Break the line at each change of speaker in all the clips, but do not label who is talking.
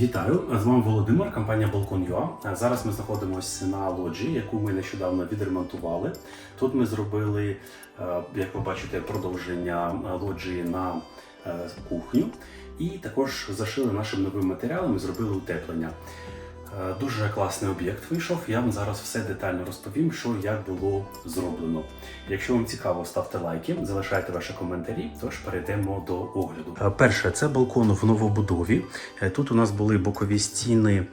Вітаю! З вами Володимир, компанія Balkon.ua. Зараз ми знаходимося на лоджії, яку ми нещодавно відремонтували. Тут ми зробили, е, як ви бачите, продовження лоджії на е, кухню. І також зашили нашим новим матеріалом і зробили утеплення. Е, Дуже класний об'єкт вийшов. Я вам зараз все детально розповім, що як було зроблено. Якщо вам цікаво, ставте лайки, залишайте ваші коментарі. Тож перейдемо до огляду. Е, Перше, це балкон в новобудові. Е, Тут у нас були бокові стіни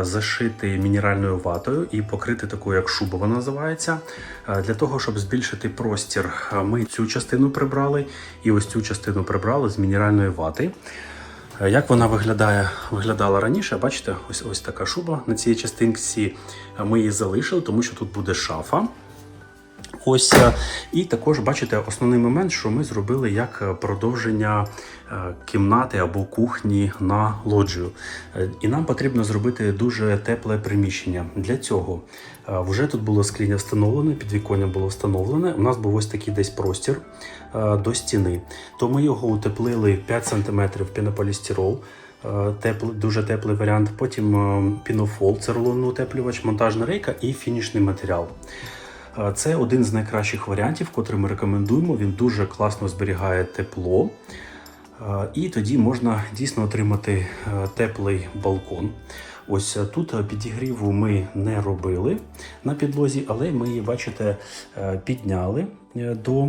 зашиті мінеральною ватою і покриті такою, як шуба вона називається. Для того, щоб збільшити простір, ми цю частину прибрали і ось цю частину прибрали з мінеральної вати. Е, Як вона виглядає, виглядала раніше, бачите, ось ось така шуба на цій частинці. Ми її залишили, тому що тут буде шафа. Ось і також бачите основний момент, що ми зробили як е, продовження е, кімнати або кухні на лоджію. Е, І нам потрібно зробити дуже тепле приміщення. Для цього вже тут було скління встановлене, підвіконня було встановлене. У нас був ось такий десь простір до стіни. То ми його утеплили 5 см пінополістирол. Теплий, дуже теплий варіант. Потім пінофол, це рулонний утеплювач, монтажна рейка і фінішний матеріал. Е, Це один з найкращих варіантів, котрий ми рекомендуємо. Він дуже класно зберігає тепло. Е, І тоді можна дійсно отримати е, теплий балкон. Ось тут підігріву ми не робили на підлозі, але ми її, бачите, підняли до.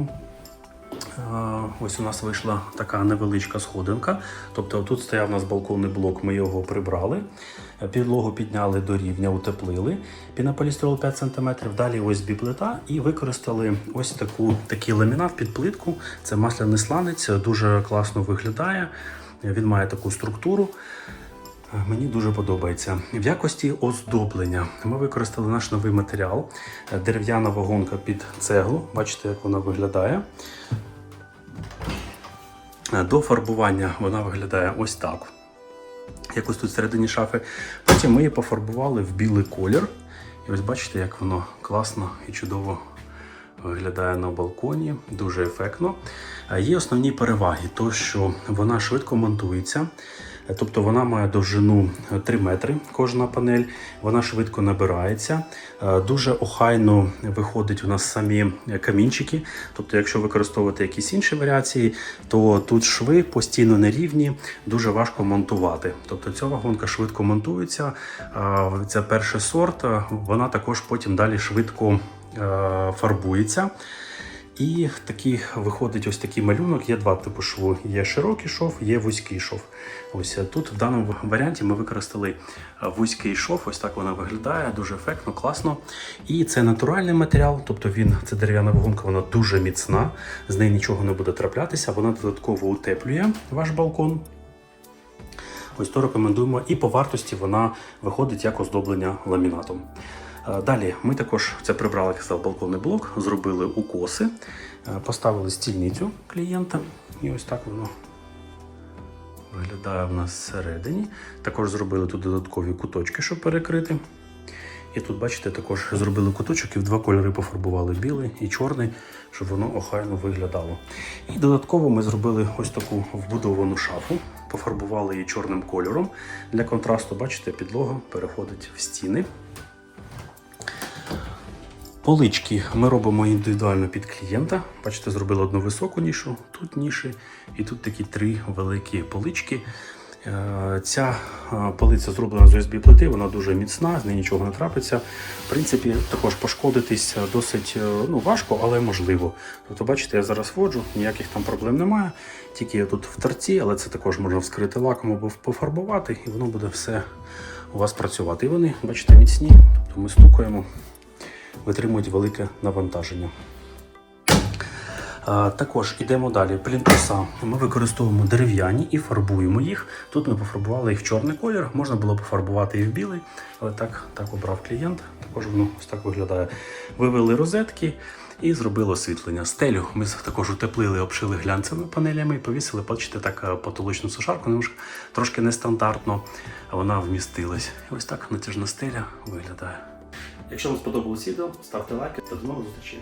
Ось у нас вийшла така невеличка сходинка. Тобто тут стояв у нас балконний блок, ми його прибрали. Е, Підлогу підняли до рівня, утеплили. Пінополістирол 5 см, далі ось плита і використали ось таку, такий ламінат під плитку. Це масляний сланець, дуже класно виглядає. Він має таку структуру. Е, Мені дуже подобається. В якості оздоблення ми використали наш новий матеріал, е, дерев'яна вагонка під цеглу. Бачите, як вона виглядає. До фарбування вона виглядає ось так. Якось тут всередині шафи. Потім ми її пофарбували в білий колір. І ось бачите, як воно класно і чудово виглядає на балконі, дуже ефектно. Е, Є основні переваги, то що вона швидко монтується. Е, Тобто вона має довжину е, 3 метри кожна панель, вона швидко набирається. Е, Дуже охайно виходить у нас самі е, камінчики. Тобто, якщо використовувати якісь інші варіації, то тут шви постійно нерівні, дуже важко монтувати. Тобто ця вагонка швидко монтується. Е, Це перший сорт, е, вона також потім далі швидко е, фарбується. І такий виходить ось такий малюнок. Є два типи шву. Є широкий шов, є вузький шов. Ось е, тут в даному варіанті ми використали е, вузький шов. Ось так вона виглядає, дуже ефектно, класно. І це натуральний матеріал, тобто він це дерев'яна вагонка, вона дуже міцна, з неї нічого не буде траплятися. Вона додатково утеплює ваш балкон. Ось то рекомендуємо. І по вартості вона виходить як оздоблення ламінатом. Е, Далі ми також це прибрали як я сказав, балконний блок, зробили укоси, е, поставили стільницю клієнта, і ось так воно виглядає в нас всередині. Також зробили тут додаткові куточки, щоб перекрити. І тут, бачите, також зробили куточок і в два кольори пофарбували білий і чорний, щоб воно охайно виглядало. І додатково ми зробили ось таку вбудовану шафу, пофарбували її чорним кольором. Для контрасту, бачите, підлога переходить в стіни. Полички ми робимо індивідуально під клієнта. Бачите, зробили одну високу нішу, тут ніші, і тут такі три великі полички. Е, Ця е, полиця зроблена з USB плити, вона дуже міцна, з неї нічого не трапиться. В принципі, також пошкодитись досить е, ну, важко, але можливо. Тобто, бачите, я зараз вводжу, ніяких там проблем немає. Тільки я тут в торці, але це також можна вскрити лаком або пофарбувати, і воно буде все у вас працювати. І вони, бачите, міцні, тобто ми стукаємо витримують велике навантаження. Також йдемо далі. Плінтуса ми використовуємо дерев'яні і фарбуємо їх. Тут ми пофарбували їх в чорний колір, можна було пофарбувати і в білий, але так, так обрав клієнт. Також воно ось так виглядає. Вивели розетки і зробили освітлення. Стелю ми також утеплили, обшили глянцевими панелями і повісили, бачите, так е, потолочну сушарку, трошки нестандартно вона вмістилась. І ось так натяжна стеля виглядає. Якщо вам сподобалось відео, ставте лайки та до нових зустрічей.